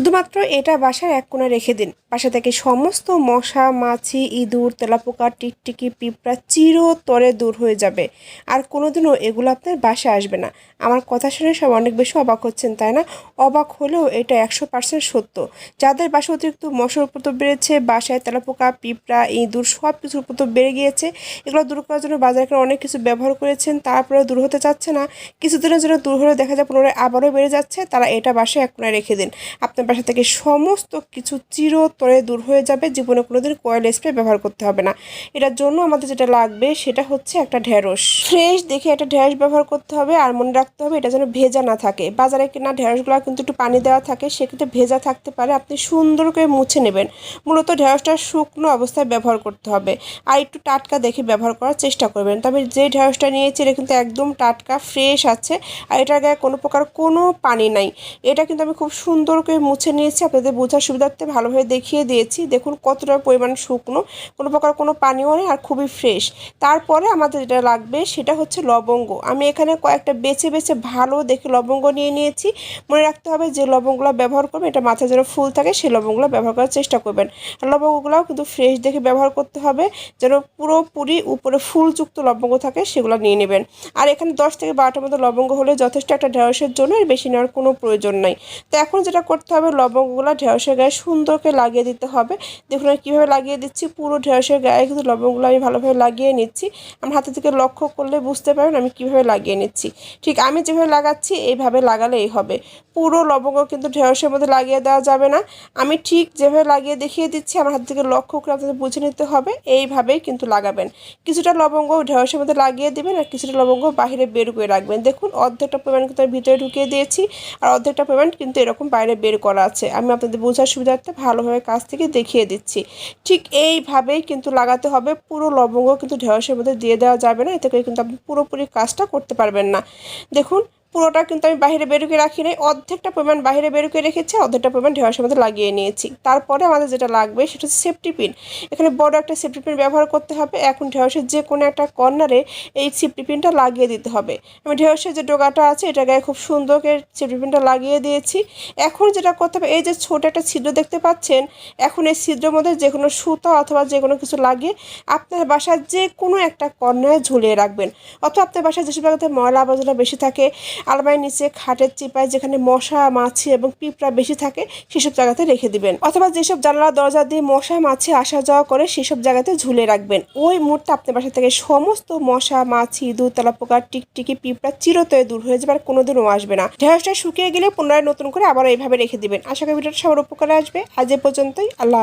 শুধুমাত্র এটা বাসার এক কোণে রেখে দিন। বাসা থেকে সমস্ত মশা, মাছি, ইঁদুর, তেলাপোকা, টিকটিকি, পিঁপড়া চিরতরে দূর হয়ে যাবে। আর কোনোদিনও এগুলো আপনার বাসায় আসবে না। আমার কথা শুনে সব অনেক বেশি অবাক হচ্ছেন, তাই না? অবাক হলেও এটা একশো পার্সেন্ট সত্য। যাদের বাসা অতিরিক্ত মশার উপদ্রব বেড়েছে, বাসায় তেলাপোকা, পিঁপড়া, ইঁদুর সব কিছুর উপদ্রব বেড়ে গিয়েছে, এগুলো দূর করার জন্য বাজারে অনেক কিছু ব্যবহার করেছেন, তারপরেও দূর হতে চাচ্ছে না। কিছুদিনের জন্য দূর হলে দেখা যায় পুনরায় আবারও বেড়ে যাচ্ছে। তারা এটা বাসায় এক কোণায় রেখে দিন। আপনার বাসা থেকে সমস্ত কিছু চিরতরে দূর হয়ে যাবে, জীবনে কোনোদিন কয়েল স্প্রে ব্যবহার করতে হবে না। এটার জন্য আমাদের যেটা লাগবে সেটা হচ্ছে একটা ঢেঁড়স। ফ্রেশ দেখে একটা ঢেঁড়স ব্যবহার করতে হবে আর মনে রাখতে হবে এটা যেন ভেজা না থাকে। বাজারে কেনা ঢেঁড়সগুলো কিন্তু একটু পানি দেওয়া থাকে, সেক্ষেত্রে ভেজা থাকতে পারে, আপনি সুন্দর করে মুছে নেবেন। মূলত ঢেঁড়সটা শুকনো অবস্থায় ব্যবহার করতে হবে আর একটু টাটকা দেখে ব্যবহার করার চেষ্টা করবেন। তবে যে ঢেঁড়সটা নিয়েছি এটা কিন্তু একদম টাটকা ফ্রেশ আছে আর এটার গায়ে কোনো প্রকার কোনো পানি নাই। এটা কিন্তু আমি খুব সুন্দর করে মুছে নিয়েছি আপনাদের বোঝার সুবিধার্থে ভালোভাবে দেখিয়ে দিয়েছি। দেখুন কতটা পরিমাণ শুকনো। কোনো প্রকার কোনো পানিও নেই আর খুবই ফ্রেশ তারপরে আমাদের যেটা লাগবে সেটা হচ্ছে লবঙ্গ। আমি এখানে কয়েকটা বেছে বেছে ভালো দেখে লবঙ্গ নিয়ে নিয়েছি। মনে রাখতে হবে যে লবঙ্গগুলো ব্যবহার করবেন, এটা মাথায় যেন ফুল থাকে, সেই লবঙ্গগুলো ব্যবহার করার চেষ্টা করবেন। আর লবঙ্গগুলোও কিন্তু ফ্রেশ দেখে ব্যবহার করতে হবে, যেন পুরোপুরি উপরে ফুলযুক্ত লবঙ্গ থাকে, সেগুলো নিয়ে নেবেন। আর এখানে দশ থেকে বারোটার মতো লবঙ্গ হলে যথেষ্ট একটা ঢেঁড়সের জন্য এর বেশি নেওয়ার কোনো প্রয়োজন নাই। তো এখন যেটা করতে হবে লবঙ্গগুলো ঢেঁড়সের গায়ে সুন্দর করে লাগিয়ে দিতে হবে। দেখুন আমি কীভাবে লাগিয়ে দিচ্ছি, পুরো ঢেঁড়সের গায়ে কিন্তু লবঙ্গগুলো আমি ভালোভাবে লাগিয়ে নিচ্ছি। আমার হাতে থেকে লক্ষ্য করলে বুঝতে পারেন আমি কীভাবে লাগিয়ে নিচ্ছি। ঠিক আমি যেভাবে লাগাচ্ছি, এইভাবে লাগালেই হবে। পুরো লবঙ্গ কিন্তু ঢেঁড়সের মধ্যে লাগিয়ে দেওয়া যাবে না। আমি ঠিক যেভাবে লাগিয়ে দেখিয়ে দিচ্ছি, আমার হাত থেকে লক্ষ্য করে আপনাদের বুঝে নিতে হবে, এইভাবেই কিন্তু লাগাবেন। কিছুটা লবঙ্গ ঢেঁড়সের মধ্যে লাগিয়ে দেবেন আর কিছুটা লবঙ্গ বাইরে বের করে রাখবেন। দেখুন অর্ধেকটা পরিমাণ কিন্তু আমি ভিতরে ঢুকিয়ে দিয়েছি, আর অর্ধেকটা পরিমাণ কিন্তু এরকম বাইরে বের করা আছে। আমি আপনাদের বোঝার সুবিধার্থে ভালোভাবে কাছ থেকে দেখিয়ে দিচ্ছি। ঠিক এইভাবেই কিন্তু লাগাতে হবে। পুরো লবঙ্গ কিন্তু ঢেঁড়সের মধ্যে দিয়ে দেওয়া যাবে না। এতে করে কিন্তু আপনি পুরোপুরি কাজটা করতে পারবেন না। দেখুন পুরোটা কিন্তু আমি বাইরে বেরুকে রাখি নাই অর্ধেকটা পরিমাণ বাইরে বেরুকে রেখেছি, অর্ধেকটা পরিমাণ ঢেঁড়সের মধ্যে লাগিয়ে নিয়েছি। তারপরে আমাদের যেটা লাগবে সেটা হচ্ছে সেফটি পিন এখানে বড় একটা সেফটি পিন ব্যবহার করতে হবে, এখন ঢেঁড়সের যে কোনো একটা কর্নারে এই সেফটি পিনটা লাগিয়ে দিতে হবে। আমি ঢেঁড়সের যে ডোগাটা আছে, এটা গায়ে খুব সুন্দর করে সেফটি পিনটা লাগিয়ে দিয়েছি। এখন যেটা করতে হবে, এই যে ছোট একটা ছিদ্র দেখতে পাচ্ছেন, এখন এই ছিদ্রের মধ্যে যে কোনো সুতা অথবা যে কোনো কিছু লাগিয়ে আপনার বাসার যে কোনো একটা কর্নারে ঝুলিয়ে রাখবেন। অথবা আপনার বাসায় যেসব জায়গাতে ময়লা আবর্জনা বেশি থাকে আলমারির নিচে খাটের চিপায় যেখানে মশা, মাছি এবং পিঁপড়া বেশি থাকে, সেসব জায়গাতে রেখে দিবেন। অথবা যেসব জানালা, দরজা দিয়ে মশা, মাছি আসা যাওয়া করে, সেসব জায়গাতে ঝুলে রাখবেন। ওই মুহূর্তে আপনার বাসা থেকে সমস্ত মশা, মাছি, দুতলা পোকা, টিকটিকি, পিঁপড়া চিরতরে দূর হয়ে যাবে আর কোনোদিনও আসবে না। ঢেঁড়সটা শুকিয়ে গেলে পুনরায় নতুন করে আবার এইভাবে রেখে দিবেন। আশা করি ভিডিওটা সবার উপকারে আসবে। আজ এ পর্যন্তই। আল্লাহ